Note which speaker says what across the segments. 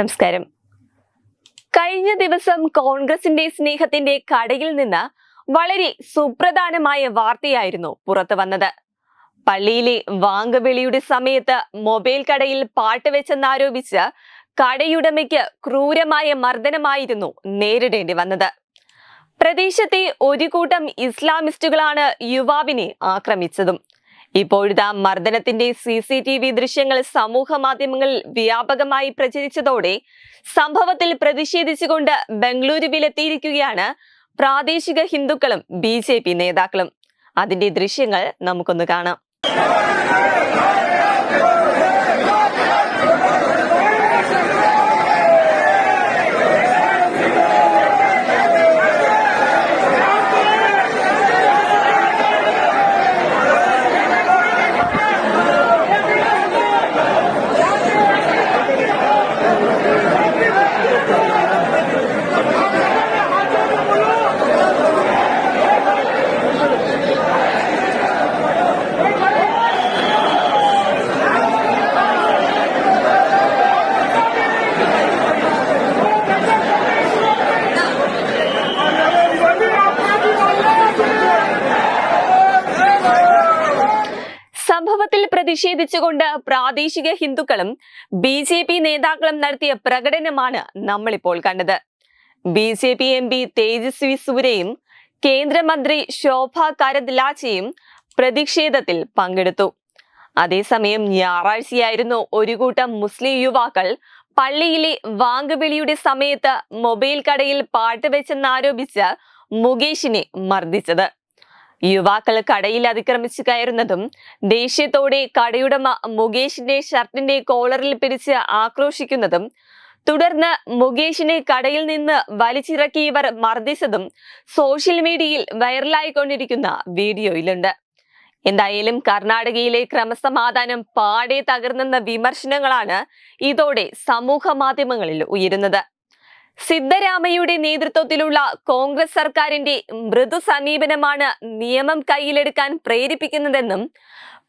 Speaker 1: നമസ്കാരം. കഴിഞ്ഞ ദിവസം കോൺഗ്രസിന്റെ സ്നേഹത്തിന്റെ കടയിൽ നിന്ന് വളരെ സുപ്രധാനമായ വാർത്തയായിരുന്നു പുറത്തു വന്നത്. പള്ളിയിലെ വാങ്കവിളിയുടെ സമയത്ത് മൊബൈൽ കടയിൽ പാട്ട് വെച്ചെന്നാരോപിച്ച് കടയുടമയ്ക്ക് ക്രൂരമായ മർദ്ദനമായിരുന്നു നേരിടേണ്ടി വന്നത്. പ്രദേശത്തെ ഒരു കൂട്ടം ഇസ്ലാമിസ്റ്റുകളാണ് യുവാവിനെ ആക്രമിച്ചതും. ഇപ്പോഴത്തെ മർദ്ദനത്തിന്റെ സി സി ടി വി ദൃശ്യങ്ങൾ സമൂഹ മാധ്യമങ്ങളിൽ വ്യാപകമായി പ്രചരിച്ചതോടെ സംഭവത്തിൽ പ്രതിഷേധിച്ചുകൊണ്ട് ബംഗളൂരുവിലെത്തിയിരിക്കുകയാണ് പ്രാദേശിക ഹിന്ദുക്കളും ബി ജെ പി നേതാക്കളും. അതിന്റെ ദൃശ്യങ്ങൾ നമുക്കൊന്ന് കാണാം. സംഭവത്തിൽ പ്രതിഷേധിച്ചുകൊണ്ട് പ്രാദേശിക ഹിന്ദുക്കളും ബി ജെ പി നേതാക്കളും നടത്തിയ പ്രകടനമാണ് നമ്മളിപ്പോൾ കണ്ടത്. B J P M P Tejasvi സൂര്യയും കേന്ദ്രമന്ത്രി ശോഭ കരദ്ലാച്ചയും പ്രതിഷേധത്തിൽ പങ്കെടുത്തു. അതേസമയം ഞായറാഴ്ചയായിരുന്നു ഒരു കൂട്ടം മുസ്ലിം യുവാക്കൾ പള്ളിയിലെ വാങ്കുവിളിയുടെ സമയത്ത് മൊബൈൽ കടയിൽ പാട്ട് വെച്ചെന്നാരോപിച്ച് മുകേഷിനെ മർദ്ദിച്ചത്. യുവാക്കൾ കടയിൽ അതിക്രമിച്ചു കയറുന്നതും ദേഷ്യത്തോടെ കടയുടമ മുകേഷിന്റെ ഷർട്ടിന്റെ കോളറിൽ പിരിച്ച് ആക്രോശിക്കുന്നതും തുടർന്ന് മുകേഷിനെ കടയിൽ നിന്ന് വലിച്ചിറക്കി ഇവർ മർദ്ദിച്ചതും സോഷ്യൽ മീഡിയയിൽ വൈറലായിക്കൊണ്ടിരിക്കുന്ന വീഡിയോയിലുണ്ട്. എന്തായാലും കർണാടകയിലെ ക്രമസമാധാനം പാടെ തകർന്നെന്ന വിമർശനങ്ങളാണ് ഇതോടെ സമൂഹ മാധ്യമങ്ങളിൽ ഉയരുന്നത്. സിദ്ധരാമയ്യയുടെ നേതൃത്വത്തിലുള്ള കോൺഗ്രസ് സർക്കാരിന്റെ മൃദു സമീപനമാണ് നിയമം കയ്യിലെടുക്കാൻ പ്രേരിപ്പിക്കുന്നതെന്നും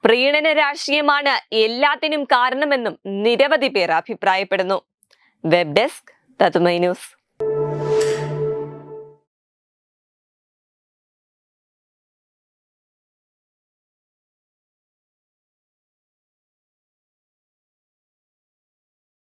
Speaker 1: പ്രീണന രാഷ്ട്രീയമാണ് എല്ലാത്തിനും കാരണമെന്നും നിരവധി പേർ അഭിപ്രായപ്പെടുന്നു. വെബ് ഡെസ്ക് തതുമൈ ന്യൂസ്.